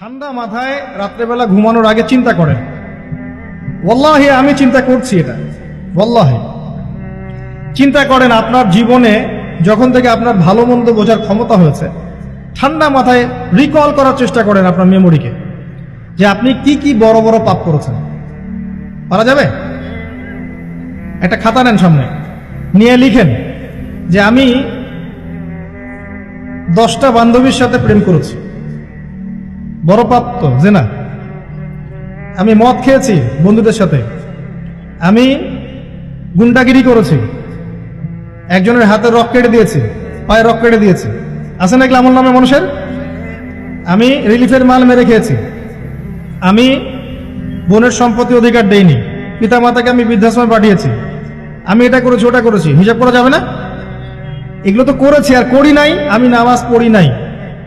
ঠান্ডা মাথায় রাত্রেবেলা ঘুমানোর আগে চিন্তা করেন। ওল্লাহে আমি চিন্তা করছি এটা। ওল্লাহে চিন্তা করেন আপনার জীবনে যখন থেকে আপনার ভালো মন্দ বোঝার ক্ষমতা হয়েছে, ঠান্ডা মাথায় রিকল করার চেষ্টা করেন আপনার মেমোরিকে যে আপনি কি কি বড় বড় পাপ করেছেন। পারা যাবে? একটা খাতা নেন সামনে। নিয়ে লিখেন যে আমি দশটা বান্ধবীর সাথে প্রেম করেছি। বড় পাপ তো যে না আমি মদ খেয়েছি বন্ধুদের সাথে। আমি গুন্ডাগিরি করেছি। একজনের হাতে রক কেটে দিয়েছি, পায়ে রক কেটে দিয়েছি। আছে নাকি আমল নামে মানুষের? আমি রিলিফের মাল মেরে খেয়েছি। আমি বোনের সম্পত্তি অধিকার দেইনি। পিতা মাতাকে আমি বৃদ্ধাশ্রমে পাঠিয়েছি। আমি এটা করেছি, ওটা করেছি। হিসাব করা যাবে না? এগুলো তো করেছি, আর করি নাই, আমি নামাজ পড়ি নাই।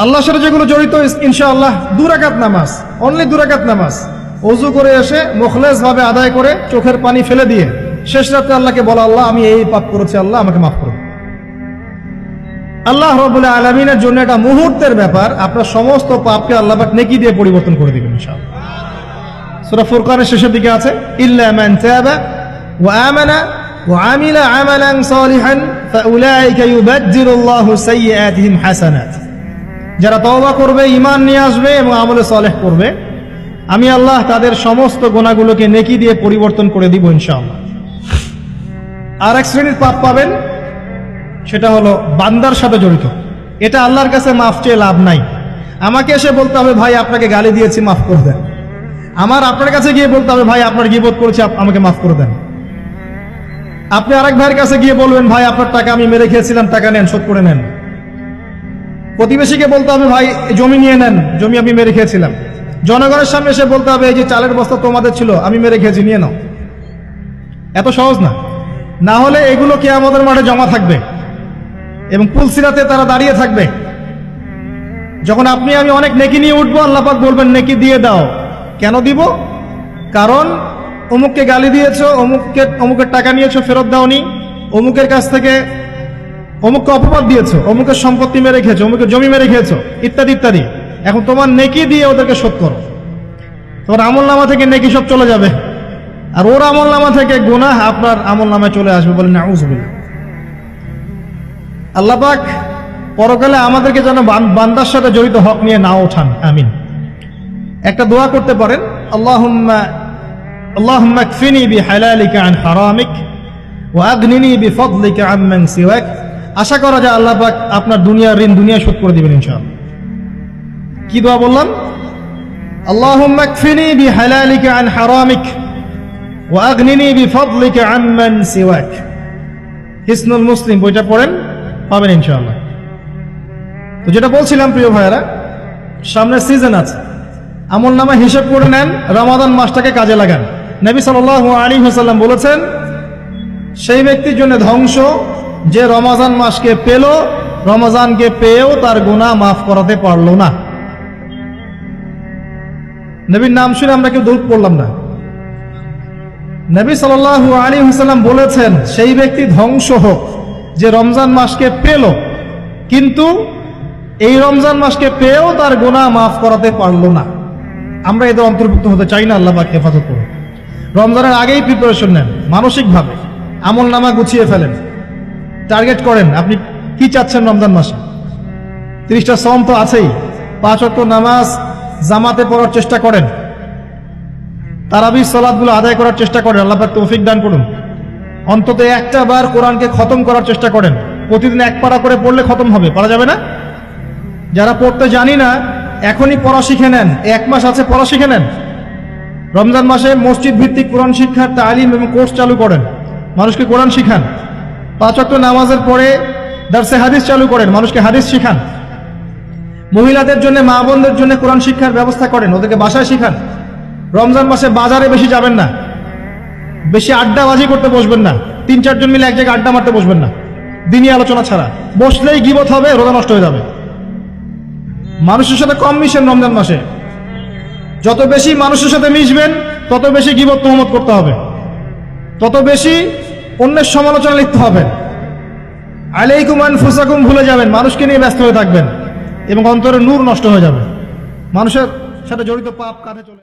আল্লাহর সাথে যেগুলো জড়িত ইনশাআল্লাহ দুরাকাত নামাজ অনলি দুরাকাত নামাজ। অজু করে এসে ভাবে আদায় করে চোখের পানি ফেলে দিয়ে শেষ রাত্রে আল্লাহকে বলা, আল্লাহ, আমি এই পাপ করেছি, আল্লাহ, আমাকে মাফ করুন। আল্লাহ রবুল্লাহ আলমিনের জন্য এটা মুহূর্তের ব্যাপার। আপনার সমস্ত পাপকে আল্লাহ পাক নেকি দিয়ে পরিবর্তন করে দিবেন, ইনশাআল্লাহ। সূরা ফুরকানের শেষের দিকে আছে, ইল্লা মান তাবা ওয়া আমানা ওয়া আমিলা আমালান সালিহান, ফাউলাইকা ইউবাদদিলুল্লাহু সাইয়্যাতিহিম হাসানাত। যারা তওবা করবে ইমান নিয়ে আসবে এবং আমলে সালেহ করবে, আমি আল্লাহ তাদের সমস্ত গোনাগুলোকে নেকি দিয়ে পরিবর্তন করে দিব ইনশাআল্লাহ। আর এক শ্রেণির পাপ পাবেন, সেটা হলো বান্দার সাথে জড়িত। এটা আল্লাহর কাছে মাফ চেয়ে লাভ নাই। আমাকে এসে বলতে হবে, ভাই, আপনাকে গালি দিয়েছি, মাফ করে দেন। আমার আপনার কাছে গিয়ে বলতে হবে, ভাই, আপনার গিবোধ করেছি আমাকে মাফ করে দেন। আপনি আরেক ভাইয়ের কাছে গিয়ে বলবেন, ভাই, আপনার টাকা আমি মেরে খেয়েছিলাম, টাকা নেন, শোধ করে নেন। প্রতিবেশীকে বলতে হবে, ভাই জমি নিয়ে নেন। জমি আমি মেরে খেয়েছিলাম। জনগণের সামনে এসে বলতে হবে, এই যে চালের বস্তা তোমাদের ছিল, আমি মেরে খেয়েছি, নিয়ে নাও। এত সহজ না। না হলে এগুলো কে আমাদের মাঠে জমা থাকবে? এবং পুলসিরাতে তারা দাঁড়িয়ে থাকবে? যখন আপনি, আমি অনেক নেকি নিয়ে উঠবো, আল্লাহ পাক বলবেন, নেকি দিয়ে দাও। কেন দিব? কারণ, অমুককে গালি দিয়েছ, অমুককে, অমুকের টাকা নিয়েছো, ফেরত দাওনি। অমুকের কাছ থেকে অমুককে অপবাদ দিয়েছ, অমুকের সম্পত্তি মেরে খেয়েছো, অমুকের জমি মেরে খেয়েছো, ইত্যাদি ইত্যাদি। এখন তোমার নেকি দিয়ে ওদেরকে শোধ করো। তোমার আমল নামা থেকে নেকি সব চলে যাবে। আর ওর আমল নামা থেকে গুনাহ আপনার আমল নামায় চলে আসবে বলেন আউজবিল্লা আল্লাপাক পরকালে আমাদেরকে যেন বান- বান্দার সাথে জড়িত হক নিয়ে না ওঠান। আমিন। একটা দোয়া করতে পারেন। আল্লাহুম্মা আল্লাহুম্মা কফিনি বিহালালিকা আন হারামিক ওয়া আগনিনি বিফদলিকা আম্মান সিওয়াক। আশা করা যায় আল্লাহ পাক আপনার দুনিয়ার ঋণ দুনিয়া শোধ করে দিবেন ইনশাআল্লাহ। কি দোয়া বললাম? কফিনি বিহালালিকা আন হারামিক ওয়া আগনিনি বিফদলিকা আম্মান সিওয়াক। হিসনুল মুসলিম, বইটা পড়েন, পাবেন ইনশাআল্লাহ। তো যেটা বলছিলাম, প্রিয় ভাইয়েরা, সামনে সিজন আছে। আমল নামা হিসেব করে নেন, রমাদান মাসটাকে কাজে লাগান। নবী সাল আলী হাসাল্লাম বলেছেন, সেই ব্যক্তির জন্য ধ্বংস যে রমাজান মাসকে পেল, রমাজানকে পেয়েও তার গুণা মাফ করাতে পারল না। নবীর নাম শুনে আমরা কেউ দৌড় পড়লাম না। নবী সাল আলী হাসাল্লাম বলেছেন, সেই ব্যক্তি ধ্বংস হোক যে রমজান মাসকে পেল, কিন্তু এই রমজান মাসকে পেয়েও তার গুনাহ মাফ করাতে পারল না। আমরা এদের অন্তর্ভুক্ত হতে চাই না, আল্লাহ হেফাজত করুন। রমজানের আগেই প্রিপারেশন নেন, মানসিকভাবে। আমল নামা গুছিয়ে ফেলেন। টার্গেট করেন, আপনি কি চাচ্ছেন রমজান মাসে? তিরিশটা সম তো আছেই। পাঁচ নামাজ জামাতে পড়ার চেষ্টা করেন। তারাবি সালাদগুলো আদায় করার চেষ্টা করেন, আল্লাহ তৌফিক দান করুন। অন্তত একটা বার কোরআনকে খতম করার চেষ্টা করেন। প্রতিদিন এক পারা করে পড়লে খতম হবে পারা যাবে না? যারা পড়তে জানি না, এখনই পড়া শিখে নেন। এক মাস আছে, পড়া শিখে নেন। রমজান মাসে মসজিদ ভিত্তিক কোরআন শিক্ষার তালিম এবং কোর্স চালু করেন। মানুষকে কোরআন শিখান। পাঁচ অক্ট নামাজের পরে দার্সে হাদিস চালু করেন, মানুষকে হাদিস শিখান। মহিলাদের জন্য, মা বোনদের জন্য কোরআন শিক্ষার ব্যবস্থা করেন, ওদেরকে বাসায় শিখান। রমজান মাসে বাজারে বেশি যাবেন না। বেশি আড্ডাবাজি করতে বসবেন না। তিন, চারজন মিলে এক জায়গায় আড্ডা মারতে বসবেন না। দিনই আলোচনা ছাড়া। বসলেই গিবত হবে, রোজা নষ্ট হয়ে যাবে। মানুষের সাথে কম মিশেন রমজান মাসে। যত বেশি মানুষের সাথে মিশবেন, তত বেশি গিবত তহমত করতে হবে। তত বেশি অন্যের সমালোচনা লিখতে হবে। আলাইকুম ফুসাকুম ভুলে যাবেন, মানুষকে নিয়ে ব্যস্ত হয়ে থাকবেন এবং অন্তরে নূর নষ্ট হয়ে যাবে। মানুষের সাথে জড়িত পাপ কাঁধে চলে